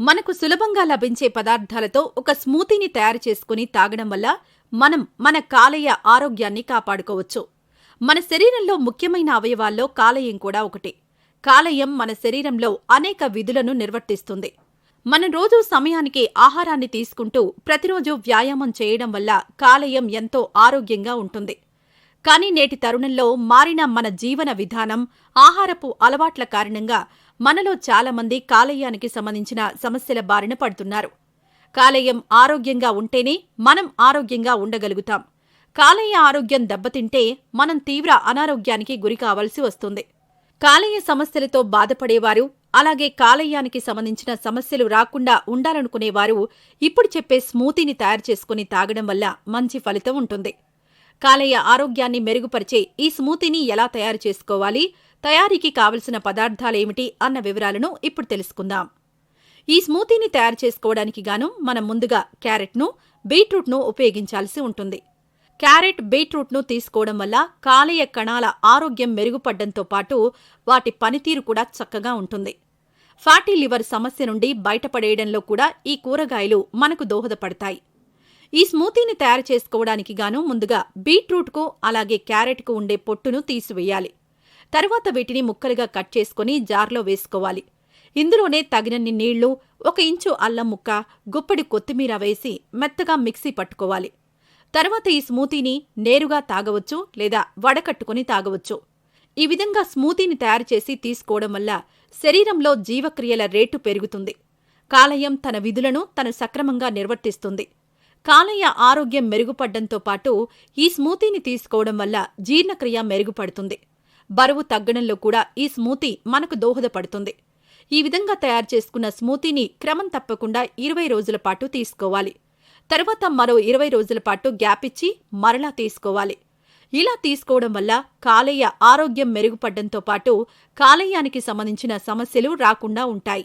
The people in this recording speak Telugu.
మనకు సులభంగా లభించే పదార్థాలతో ఒక స్మూతీని తయారు చేసుకుని తాగడం వల్ల మనం మన కాలేయ ఆరోగ్యాన్ని కాపాడుకోవచ్చు. మన శరీరంలో ముఖ్యమైన అవయవాల్లో కాలేయం కూడా ఒకటి. కాలేయం మన శరీరంలో అనేక విధులను నిర్వర్తిస్తుంది. మనం రోజు సమయానికి ఆహారాన్ని తీసుకుంటూ ప్రతిరోజు వ్యాయామం చేయడం వల్ల కాలేయం ఎంతో ఆరోగ్యంగా ఉంటుంది. కానీ నేటి తరుణంలో మారిన మన జీవన విధానం ఆహారపు అలవాట్ల కారణంగా మనలో చాలామంది కాలేయానికి సంబంధించిన సమస్యల బారిన పడుతున్నారు. కాలేయం ఆరోగ్యంగా ఉంటేనే మనం ఆరోగ్యంగా ఉండగలుగుతాం. కాలేయ ఆరోగ్యం దెబ్బతింటే మనం తీవ్ర అనారోగ్యానికి గురి కావాల్సి వస్తుంది. కాలేయ సమస్యలతో బాధపడేవారు అలాగే కాలేయానికి సంబంధించిన సమస్యలు రాకుండా ఉండాలనుకునేవారు ఇప్పుడు చెప్పే స్మూతీని తయారు చేసుకుని తాగడం వల్ల మంచి ఫలితం ఉంటుంది. కాలేయ ఆరోగ్యాన్ని మెరుగుపరిచే ఈ స్మూతీని ఎలా తయారు చేసుకోవాలి? తయారీకి కావలసిన పదార్థాలేమిటి? అన్న వివరాలను ఇప్పుడు తెలుసుకుందాం. ఈ స్మూతీని తయారు చేసుకోవడానికి గాను మనం ముందుగా క్యారెట్ను బీట్రూట్ను ఉపయోగించాల్సి ఉంటుంది. క్యారెట్ బీట్రూట్ను తీసుకోవడం వల్ల కాలేయ కణాల ఆరోగ్యం మెరుగుపడ్డంతో పాటు వాటి పనితీరు కూడా చక్కగా ఉంటుంది. ఫ్యాటీ లివర్ సమస్య నుండి బయటపడేయడంలో కూడా ఈ కూరగాయలు మనకు దోహదపడతాయి. ఈ స్మూతీని తయారు చేసుకోవడానికి గాను ముందుగా బీట్రూట్కు అలాగే క్యారెట్కు ఉండే పొట్టును తీసివేయాలి. తరువాత వీటిని ముక్కలుగా కట్ చేసుకుని జార్లో వేసుకోవాలి. ఇందులోనే తగినన్ని నీళ్ళు ఒక ఇంచు అల్లం ముక్క గుప్పడి కొత్తిమీర వేసి మెత్తగా మిక్సీ పట్టుకోవాలి. తర్వాత ఈ స్మూతీని నేరుగా తాగవచ్చు లేదా వడకట్టుకుని తాగవచ్చు. ఈ విధంగా స్మూతీని తయారు చేసి తీసుకోవడం వల్ల శరీరంలో జీవక్రియల రేటు పెరుగుతుంది. కాలయం తన విధులను తను సక్రమంగా నిర్వర్తిస్తుంది. కాలేయ ఆరోగ్యం మెరుగుపడ్డంతో పాటు ఈ స్మూతీని తీసుకోవడం వల్ల జీర్ణక్రియ మెరుగుపడుతుంది. బరువు తగ్గడంలో కూడా ఈ స్మూతీ మనకు దోహదపడుతుంది. ఈ విధంగా తయారు చేసుకున్న స్మూతీని క్రమం తప్పకుండా ఇరవై రోజుల పాటు తీసుకోవాలి. తర్వాత మరో ఇరవై రోజుల పాటు గ్యాప్ ఇచ్చి మరలా తీసుకోవాలి. ఇలా తీసుకోవడం వల్ల కాలేయ ఆరోగ్యం మెరుగుపడ్డంతో పాటు కాలేయానికి సంబంధించిన సమస్యలు రాకుండా ఉంటాయి.